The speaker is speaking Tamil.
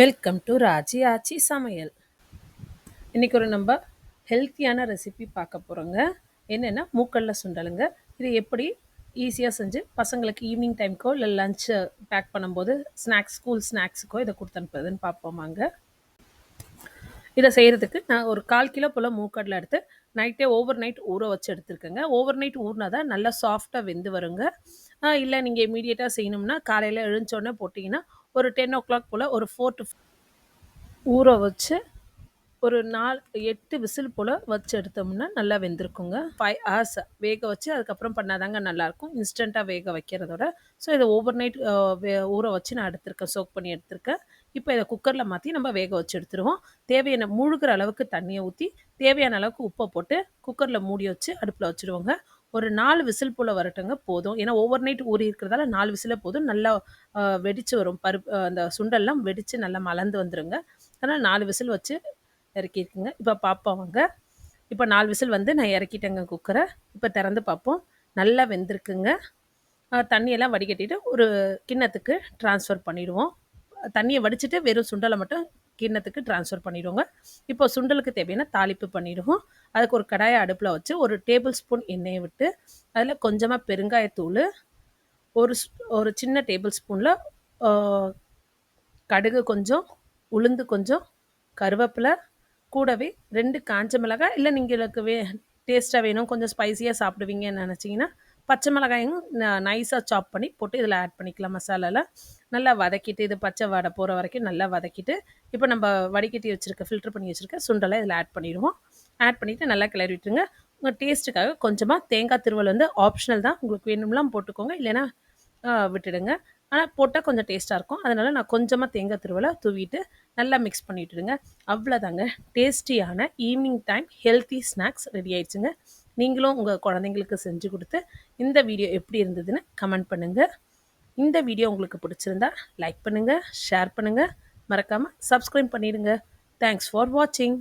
வெல்கம் டு ராஜி ஆச்சி சமையல் இன்றைக்கி ஒரு நம்ம ஹெல்த்தியான ரெசிபி பார்க்க போகிறோங்க என்னென்னா மூக்கல்ல சுண்டலுங்க. இது எப்படி ஈஸியாக செஞ்சு பசங்களுக்கு ஈவினிங் டைம்க்கோ இல்லை லஞ்சு பேக் பண்ணும்போது ஸ்நாக்ஸ் ஸ்கூல் ஸ்நாக்ஸுக்கோ இதை கொடுத்து அனுப்புறதுன்னு பார்ப்போமாங்க. இதை செய்கிறதுக்கு நான் ஒரு கால் கிலோ போல் மூக்கடலை எடுத்து நைட்டே ஓவர் நைட் ஊற வச்சு எடுத்துருக்கேங்க. ஓவர் நைட் ஊறினா தான் நல்லா சாஃப்டாக வெந்து வருங்க. இல்லை நீங்கள் இமீடியட்டாக செய்யணும்னா காலையில் எழுந்தோடனே போட்டிங்கன்னா ஒரு டென் ஓ கிளாக் போல் ஒரு ஃபோர் டு ஊற வச்சு ஒரு நாலு எட்டு விசில் போல் வச்சு எடுத்தோம்னா நல்லா வெந்திருக்குங்க. ஃபைவ் ஹவர்ஸ் வேக வச்சு அதுக்கப்புறம் பண்ணாதாங்க நல்லாயிருக்கும் இன்ஸ்டண்ட்டாக வேக வைக்கிறதோட. ஸோ இதை ஓவர் நைட் ஊற வச்சு நான் எடுத்திருக்கேன். சோக் பண்ணி எடுத்திருக்கேன். இப்போ இதை குக்கரில் மாற்றி நம்ம வேக வச்சு எடுத்துருவோம். தேவையான முழுகிற அளவுக்கு தண்ணியை ஊற்றி தேவையான அளவுக்கு உப்பை போட்டு குக்கரில் மூடி வச்சு அடுப்பில் வச்சுடுவோங்க. ஒரு நாலு விசில் போல் வரட்டுங்க போதும். ஏன்னா ஓவர் நைட் ஊறி இருக்கிறதால நாலு விசிலே போதும். நல்லா வெடித்து வரும். பருப்பு அந்த சுண்டெல்லாம் வெடித்து நல்லா மலர்ந்து வந்துடுங்க அதனால் நாலு விசில் வச்சு இறக்கியிருக்குங்க இப்போ பார்ப்போம் வாங்க. இப்போ நாலு விசில் வந்து நான் இறக்கிட்டேங்க குக்கரை. இப்போ திறந்து பார்ப்போம் நல்லா வெந்திருக்குங்க. தண்ணியெல்லாம் வடிகட்டிட்டு ஒரு கிண்ணத்துக்கு ட்ரான்ஸ்ஃபர் பண்ணிவிடுவோம் தண்ணியை வடிச்சிட்டு வெறும் சுண்டலை மட்டும் கிண்ணத்துக்கு ட்ரான்ஸ்ஃபர் பண்ணிடுவோங்க. இப்போ சுண்டலுக்கு தேவையான தாளிப்பு பண்ணிவிடுவோம் அதுக்கு ஒரு கடாயை அடுப்பில் வச்சு ஒரு டேபிள் ஸ்பூன் எண்ணெயை விட்டு அதில் கொஞ்சமாக பெருங்காயத்தூள் ஒரு ஒரு சின்ன டேபிள் ஸ்பூனில் கடுகு கொஞ்சம் உளுந்து கொஞ்சம் கருவேப்பிலை கூடவே ரெண்டு காஞ்ச மிளகாய் இல்லை நீங்களுக்கு வே டேஸ்ட்டாக வேணும் கொஞ்சம் ஸ்பைஸியாக சாப்பிடுவீங்கன்னு நினச்சிங்கன்னா பச்சை மிளகாயும் நைஸாக சாப் பண்ணி போட்டு இதில் ஆட் பண்ணிக்கலாம். மசாலாவில் நல்லா வதக்கிட்டு இது பச்சை வடை போகிற வரைக்கும் நல்லா வதக்கிட்டு இப்போ நம்ம வடிகட்டி வச்சுருக்க ஃபில்ட்ரு பண்ணி வச்சுருக்க சுண்டலை இதில் ஆட் பண்ணிடுவோம். ஆட் பண்ணிவிட்டு நல்லா கிளறி விட்டுருங்க உங்கள் டேஸ்ட்டுக்காக கொஞ்சமாக தேங்காய் திருவல் வந்து ஆப்ஷனல் தான். உங்களுக்கு வேணும்லாம் போட்டுக்கோங்க. இல்லைன்னா விட்டுடுங்க. ஆனால் போட்டால் கொஞ்சம் டேஸ்ட்டாக இருக்கும். அதனால் நான் கொஞ்சமாக தேங்காய் திருவலை தூவிட்டு நல்லா மிக்ஸ் பண்ணிவிட்டுடுங்க அவ்வளோதாங்க டேஸ்டியான evening time healthy snacks ready ஆயிடுச்சுங்க. நீங்களும் உங்கள் குழந்தைங்களுக்கு செஞ்சு கொடுத்து இந்த வீடியோ எப்படி இருந்ததுன்னு கமெண்ட் பண்ணுங்கள் இந்த வீடியோ உங்களுக்கு பிடிச்சிருந்தா லைக் பண்ணுங்கள் ஷேர் பண்ணுங்கள் மறக்காமல் சப்ஸ்கிரைப் பண்ணிடுங்க. தேங்க்ஸ் ஃபார் வாட்சிங்